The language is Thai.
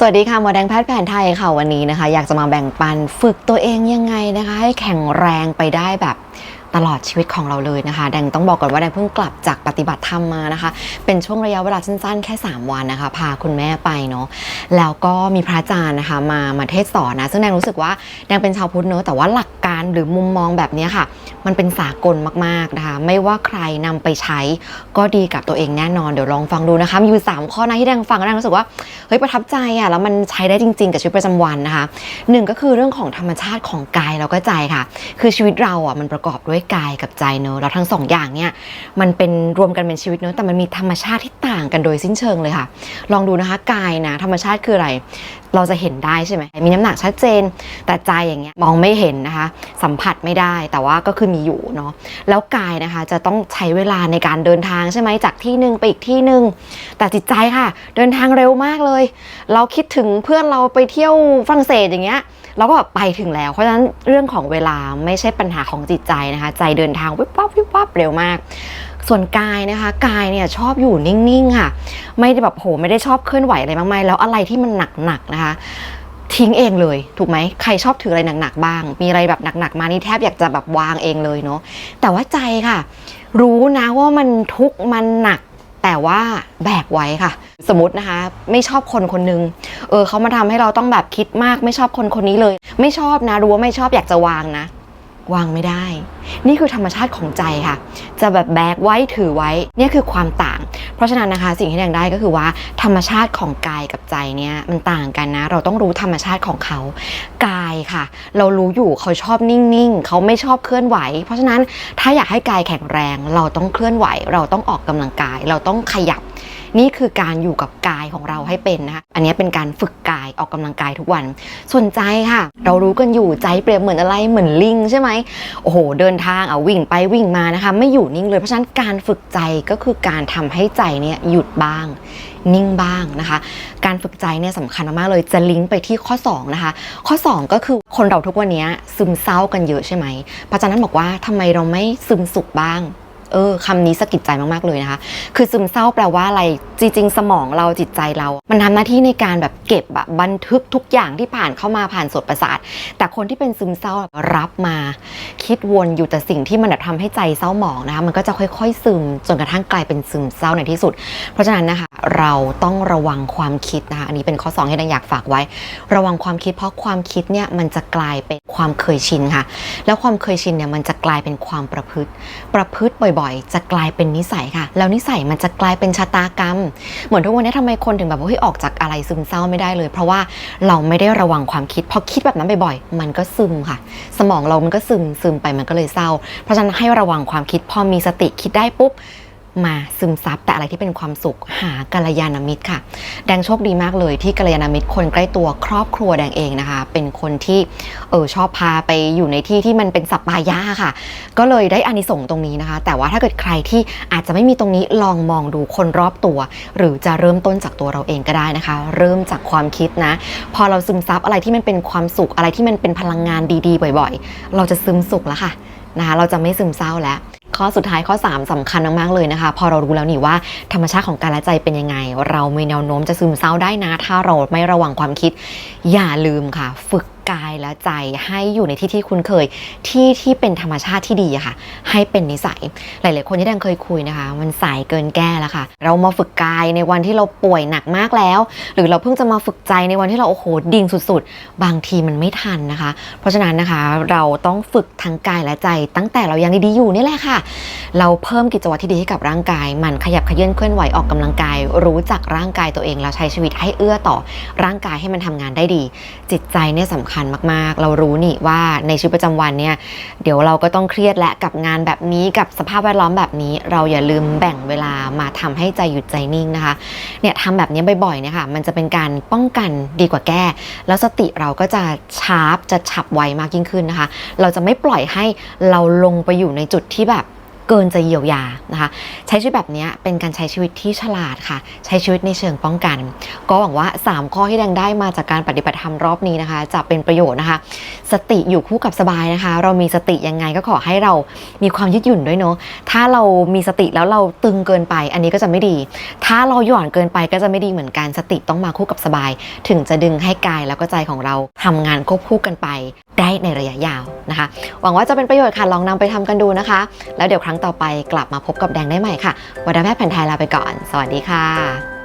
สวัสดีค่ะหมอแดงแพทย์แผนไทยค่ะวันนี้นะคะ อยากจะมาแบ่งปันฝึกตัวเองยังไงนะคะ ให้แข็งแรงไปได้แบบ ตลอดชีวิตของเราเลยนะคะ แดงต้องบอกก่อนว่าแดงเพิ่งกลับจากปฏิบัติธรรมมานะคะ เป็นช่วงระยะเวลาสั้นๆ แค่ 3 วันนะคะ พาคุณแม่ไปเนาะแล้วก็มีพระอาจารย์นะคะมามาเทศสอนนะซึ่งแดงรู้สึกว่าแดงเป็นชาวพุทธเนอะแต่ว่าหลักการหรือมุมมองแบบนี้ค่ะ มันเป็นสากลมากๆนะคะ ไม่ว่าใครนำไปใช้ก็ดีกับตัวเองแน่นอนเดี๋ยวลองฟังดูนะคะมีอยู่สามข้อนะที่แดงฟังแล้วแดงรู้สึกว่าเฮ้ยประทับใจอะแล้วมันใช้ได้จริง ๆ กับชีวิตประจำวันนะคะหนึ่งก็คือเรื่องของธรรมชาติของกายแล้วก็ใจค่ะ คือชีวิตเราอะมันประกอบด้วยกายกับใจเนอะแล้วทั้งสองอย่างเนี่ยมันเป็นรวมกันเป็นชีวิตเนอะแต่มันมีธรรมชาติที่ต่างกันโดยสิ้นเชิงเลยค่ะ ลองดูนะคะกายนะ ธรรมชาติคืออะไร เราจะเห็นได้ใช่ไหมมีน้ำหนักชัดเจน แต่ใจอย่างเงี้ยมองไม่เห็นนะคะ สัมผัสไม่ได้แต่ว่าก็คือมีอยู่เนาะแล้วกายนะคะจะต้องใช้เวลาในการเดินทางใช่ไหมจากที่หนึ่งไปอีกที่หนึ่งแต่จิตใจค่ะ เดินทางเร็วมากเลย เราคิดถึงเพื่อนเราไปเที่ยวฝรั่งเศสอย่างเงี้ย เราก็แบบไปถึงแล้ว เพราะฉะนั้นเรื่องของเวลาไม่ใช่ปัญหาของจิตใจนะคะ ใจเดินทางวิบวับวิบวับเร็วมาก ส่วนกายนะคะ กายเนี่ยชอบอยู่นิ่งๆค่ะ ไม่ได้แบบโหไม่ได้ชอบเคลื่อนไหวอะไรมากมายแล้วอะไรที่มันหนักๆนะคะทิ้งเองเลยถูกไหมใครชอบถืออะไรหนักๆบ้าง มีอะไรแบบหนักๆมานี่แทบอยากจะแบบวางเองเลยเนาะแต่ว่าใจค่ะ รู้นะว่ามันทุกข์มันหนัก แต่ว่าแบกไว้ค่ะ สมมตินะคะ ไม่ชอบคนคนนึงเออเขามาทำให้เราต้องแบบคิดมากไม่ชอบคนคนนี้เลย ไม่ชอบนะรู้ว่าไม่ชอบอยากจะวางนะ วางไม่ได้ นี่คือธรรมชาติของใจค่ะ จะแบบแบกไว้ถือไว้เนี่ยคือความต่าง เพราะฉะนั้นนะคะสิ่งที่แดงได้ก็คือว่าธรรมชาติของกายกับใจเนี่ยมันต่างกันนะ เราต้องรู้ธรรมชาติของเขา กายค่ะ เรารู้อยู่เขาชอบนิ่งๆเขาไม่ชอบเคลื่อนไหว เพราะฉะนั้นถ้าอยากให้กายแข็งแรง เราต้องเคลื่อนไหว เราต้องออกกำลังกาย เราต้องขยับ นี่คือการอยู่กับกายของเราให้เป็นนะคะอันนี้เป็นการฝึกกายออกกำลังกายทุกวัน ส่วนใจค่ะ เรารู้กันอยู่ใจเปรียบเหมือนอะไรเหมือนลิงใช่ไหมโอ้โห เดินทางเอะวิ่งไปวิ่งมานะคะ ไม่อยู่นิ่งเลยเพราะฉะนั้นการฝึกใจก็คือการทำให้ใจเนี่ยหยุดบ้างนิ่งบ้างนะคะ การฝึกใจเนี่ยสำคัญมากๆเลยจะลิงก์ไปที่ข้อ 2 นะคะ ข้อ 2 ก็คือคนเราทุกวันนี้ซึมเศร้ากันเยอะใช่ไหมพระอาจารย์นั้นบอกว่าทำไมเราไม่ซึมสุขบ้าง เออคำนี้สะกิดใจมากๆเลยนะคะ คือซึมเศร้าแปลว่าอะไรจริง ๆ สมองเราจิตใจเรา มันทำหน้าที่ในการแบบเก็บอะบันทึกทุกอย่างที่ผ่านเข้ามาผ่านสดประสาท แต่คนที่เป็นซึมเศร้ารับมา คิดวนอยู่แต่สิ่งที่มันแบบทำให้ใจเศร้าหมองนะคะมันก็จะค่อย ๆ ซึมจนกระทั่งกลายเป็นซึมเศร้าในที่สุด เพราะฉะนั้นนะคะเราต้องระวังความคิดนะคะอันนี้เป็นข้อสองที่ดังอยากฝากไว้ ระวังความคิดเพราะความคิดเนี่ยมันจะกลายเป็นความเคยชินค่ะ แล้วความเคยชินเนี่ยมันจะกลายเป็นความประพฤติ ประพฤติบ่อยๆ จะกลายเป็นนิสัยค่ะ แล้วนิสัยมันจะกลายเป็นชะตากรรม เหมือนทุกวันนี้ทำไมคนถึงแบบว่าเฮ้ยออกจากอะไรซึมเศร้าไม่ได้เลย เพราะว่าเราไม่ได้ระวังความคิดพอคิดแบบนั้นบ่อยๆ มันก็ซึมค่ะ สมองเรามันก็ซึมซึมไปมันก็เลยเศร้า เพราะฉะนั้นให้ระวังความคิดพอมีสติคิดได้ปุ๊บ มาซึมซับแต่อะไรที่เป็นความสุขหากัลยาณมิตรค่ะ แดงโชคดีมากเลยที่กัลยาณมิตรคนใกล้ตัวครอบครัวแดงเองนะคะ เป็นคนที่เออชอบพาไปอยู่ในที่ที่มันเป็นสัปปายะค่ะ ก็เลยได้อานิสงส์ตรงนี้นะคะ แต่ว่าถ้าเกิดใครที่อาจจะไม่มีตรงนี้ลองมองดูคนรอบตัว หรือจะเริ่มต้นจากตัวเราเองก็ได้นะคะ เริ่มจากความคิดนะ พอเราซึมซับอะไรที่มันเป็นความสุขอะไรที่มันเป็นพลังงานดีๆ บ่อย ๆ เราจะซึมสุขแล้วค่ะนะคะเราจะไม่ซึมเศร้าแล้ว ข้อสุดท้ายข้อ 3สำคัญมากๆเลยนะคะ พอเรารู้แล้วนี่ว่าธรรมชาติของกายและใจเป็นยังไง เรามีแนวโน้มจะซึมเศร้าได้นะ ถ้าเราไม่ระวังความคิด อย่าลืมค่ะ ฝึก กายและใจให้อยู่ในที่ที่คุ้นเคยที่ที่เป็นธรรมชาติที่ดีค่ะ ให้เป็นนิสัย หลาย ๆ คนที่แดงเคยคุยนะคะ มันสายเกินแก้แล้วค่ะ เรามาฝึกกายในวันที่เราป่วยหนักมากแล้ว หรือเราเพิ่งจะมาฝึกใจในวันที่เราโอ้โหดิ่งสุด ๆ บางทีมันไม่ทันนะคะ เพราะฉะนั้นนะคะเราต้องฝึกทั้งกายและใจ ตั้งแต่เรายังดีๆอยู่นี่แหละค่ะ เราเพิ่มกิจวัตรที่ดีให้กับร่างกาย มันขยับขยื่นเคลื่อนไหวออกกำลังกาย รู้จักร่างกายตัวเองแล้วใช้ชีวิตให้เอื้อต่อร่างกายให้มันทำงานได้ดี จิตใจเนี่ยสำคัญมากๆ เรารู้นี่ว่าในชีวิตประจำวันเนี่ยเดี๋ยวเราก็ต้องเครียดและกับงานแบบนี้กับสภาพแวดล้อมแบบนี้ เราอย่าลืมแบ่งเวลามาทำให้ใจหยุดใจนิ่งนะคะเนี่ยทำแบบนี้บ่อยๆเนี่ยค่ะมันจะเป็นการป้องกันดีกว่าแก้ แล้วสติเราก็จะชาร์ปจะฉับไวมากยิ่งขึ้นนะคะ เราจะไม่ปล่อยให้เราลงไปอยู่ในจุดที่แบบ เกินจะเยียวยานะคะ ใช้ชีวิตแบบนี้เป็นการใช้ชีวิตที่ฉลาดค่ะ ใช้ชีวิตในเชิงป้องกัน ก็หวังว่า 3 ข้อที่แดงได้มาจากการปฏิบัติธรรมรอบนี้นะคะ จะเป็นประโยชน์นะคะ สติอยู่คู่กับสบายนะคะ เรามีสติยังไงก็ขอให้เรามีความยืดหยุ่นด้วยเนาะถ้าเรามีสติแล้วเราตึงเกินไป อันนี้ก็จะไม่ดี ถ้าเราหย่อนเกินไปก็จะไม่ดีเหมือนกันสติต้องมาคู่กับสบาย ถึงจะดึงให้กายแล้วก็ใจของเราทำงานควบคู่กันไป ได้ในระยะยาวนะคะ หวังว่าจะเป็นประโยชน์ค่ะลองนำไปทำกันดูนะคะ แล้วเดี๋ยวครั้งต่อไปกลับมาพบกับแดงได้ใหม่ค่ะวันดาแพทย์แผ่นไทยลาไปก่อน สวัสดีค่ะ